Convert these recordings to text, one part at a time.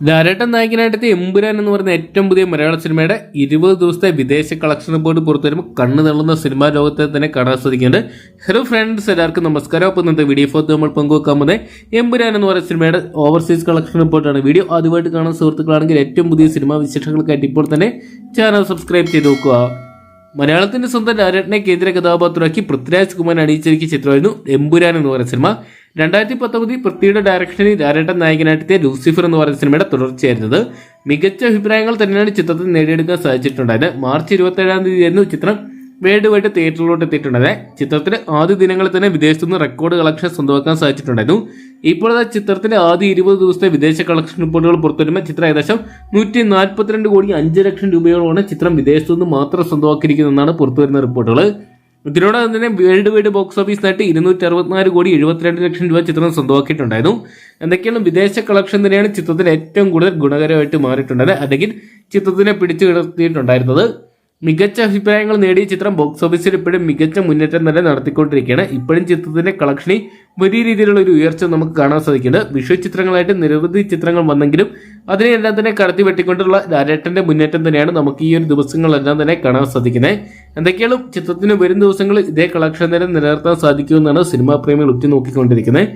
ലാലേട്ടൻ നായകനായിട്ട് എമ്പുരാൻ എന്ന് പറയുന്ന ഏറ്റവും പുതിയ മലയാള സിനിമയുടെ ഇരുപത് ദിവസത്തെ വിദേശ കളക്ഷൻ റിപ്പോർട്ട് പുറത്തു വരുമ്പോൾ കണ്ണു തള്ളുന്ന സിനിമാ ലോകത്തെ തന്നെ കാണാൻ സാധിക്കുന്നുണ്ട്. ഹലോ ഫ്രണ്ട്സ് എല്ലാവർക്കും നമസ്കാരം. അപ്പോൾ ഇന്നത്തെ വീഡിയോ ഫോർത്ത് നമ്മൾ പങ്കുവെക്കാൻ പോകുന്നത് എമ്പുരാൻ എന്ന് പറയുന്ന സിനിമയുടെ ഓവർസീസ് കളക്ഷൻ റിപ്പോർട്ടാണ് വീഡിയോ ആദ്യമായിട്ട് കാണുന്ന സുഹൃത്തുക്കളാണെങ്കിൽ ഏറ്റവും പുതിയ സിനിമാ വിശേഷങ്ങൾക്കായിട്ട് ഇപ്പോൾ തന്നെ ചാനൽ സബ്സ്ക്രൈബ് ചെയ്ത് നോക്കുക മലയാളത്തിന്റെ സ്വന്തം ലാലേട്ടനെ കേന്ദ്ര കഥാപാത്രമാക്കി പൃഥ്വിരാജ് കുമാർ അണിയിച്ചൊരുക്കിയ ചിത്രമായിരുന്നു എമ്പുരാൻ എന്ന് പറയുന്ന സിനിമ. രണ്ടായിരത്തി പത്തൊമ്പതിൽ പൃഥ്വിയുടെ ഡയറക്ഷനിൽ ലാലേട്ടൻ നായകനായിട്ടെത്തിയ ലൂസിഫർ എന്ന് പറയുന്ന സിനിമയുടെ തുടർച്ചയായിരുന്നത് മികച്ച അഭിപ്രായങ്ങൾ തന്നെയാണ് ചിത്രത്തിൽ നേടിയെടുക്കാൻ സാധിച്ചിട്ടുണ്ടായത്. മാർച്ച് ഇരുപത്തി ഏഴാം തീയതിയായിരുന്നു ചിത്രം വേൾഡ് വൈഡ് തിയേറ്ററിലോട്ട് എത്തിയിട്ടുണ്ടായത്. ചിത്രത്തിന്റെ ആദ്യ ദിനങ്ങളിൽ തന്നെ വിദേശത്തു നിന്ന് റെക്കോർഡ് കളക്ഷൻ സ്വന്തമാക്കാൻ സാധിച്ചിട്ടുണ്ടായിരുന്നു. ഇപ്പോൾ ചിത്രത്തിന്റെ ആദ്യ ഇരുപത് ദിവസത്തെ വിദേശ കളക്ഷൻ റിപ്പോർട്ടുകൾ പുറത്തുവരുമ്പോൾ ചിത്രം ഏകദേശം നൂറ്റി നാൽപ്പത്തിരണ്ട് കോടി അഞ്ച് ലക്ഷം രൂപയോളമാണ് ചിത്രം വിദേശത്തു നിന്ന് മാത്രം സ്വന്തമാക്കിയിരിക്കുന്നതെന്നാണ് പുറത്തുവരുന്ന റിപ്പോർട്ടുകൾ. ഇതിനോടൊപ്പം തന്നെ വേൾഡ് വൈഡ് ബോക്സ് ഓഫീസ് ഓഫീസിനായിട്ട് ഇരുന്നൂറ്റി അറുപത്തിനാല് കോടി എഴുപത്തിരണ്ട് ലക്ഷം രൂപ ചിത്രം സ്വന്തമാക്കിയിട്ടുണ്ടായിരുന്നു. എന്തൊക്കെയാണ് വിദേശ കളക്ഷൻ തന്നെയാണ് ചിത്രത്തിന് ഏറ്റവും കൂടുതൽ ഗുണകരമായിട്ട് മാറിയിട്ടുണ്ടായത് അല്ലെങ്കിൽ ചിത്രത്തിനെ പിടിച്ചു കിടത്തിയിട്ടുണ്ടായിരുന്നത് മികച്ച അഭിപ്രായങ്ങൾ നേടിയ ചിത്രം ബോക്സ് ഓഫീസിൽ ഇപ്പോഴും മികച്ച മുന്നേറ്റം തന്നെ നടത്തിക്കൊണ്ടിരിക്കുകയാണ്. ഇപ്പോഴും ചിത്രത്തിന്റെ കളക്ഷനിൽ വലിയ രീതിയിലുള്ള ഒരു ഉയർച്ച നമുക്ക് കാണാൻ സാധിക്കുന്നുണ്ട്. വിഷു ചിത്രങ്ങളായിട്ട് നിരവധി ചിത്രങ്ങൾ വന്നെങ്കിലും അതിനെല്ലാം തന്നെ കടത്തി വെട്ടിക്കൊണ്ടുള്ള ലാലേട്ടന്റെ മുന്നേറ്റം തന്നെയാണ് നമുക്ക് ഈ ഒരു ദിവസങ്ങളെല്ലാം തന്നെ കാണാൻ സാധിക്കുന്നത്. എന്തൊക്കെയാണ് ചിത്രത്തിന് വരും ദിവസങ്ങളിൽ ഇതേ കളക്ഷൻ തന്നെ നിലനിർത്താൻ സാധിക്കുമെന്നാണ് സിനിമാ പ്രേമികൾ ഉറ്റുനോക്കിക്കൊണ്ടിരിക്കുന്നത്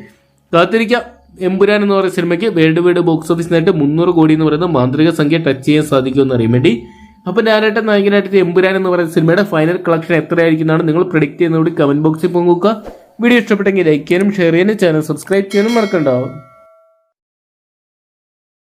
കാത്തിരിക്കാം. എമ്പുരാൻ എന്ന് പറയുന്ന സിനിമയ്ക്ക് വേൾഡ് വൈഡ് ബോക്സ് ഓഫീസിനായിട്ട് മുന്നൂറ് കോടി എന്ന് പറയുന്ന മാന്ത്രിക സംഖ്യ ടച്ച് ചെയ്യാൻ സാധിക്കുമെന്ന് അറിയാൻ വേണ്ടി. അപ്പോൾ ഞാനായിട്ട് നായകനായിട്ട് എമ്പുരാൻ എന്ന് പറയുന്ന സിനിമയുടെ ഫൈനൽ കളക്ഷൻ എത്രയായിരിക്കും എന്നാണ് നിങ്ങൾ പ്രിഡിക്ട് ചെയ്യുന്നതോട് കമന്റ് ബോക്സിൽ പങ്കുവെക്കുക. വീഡിയോ ഇഷ്ടപ്പെട്ടെങ്കിൽ ലൈക്ക് ചെയ്യാനും ഷെയർ ചെയ്യാനും ചാനൽ സബ്സ്ക്രൈബ് ചെയ്യാനും മറക്കണ്ടാവും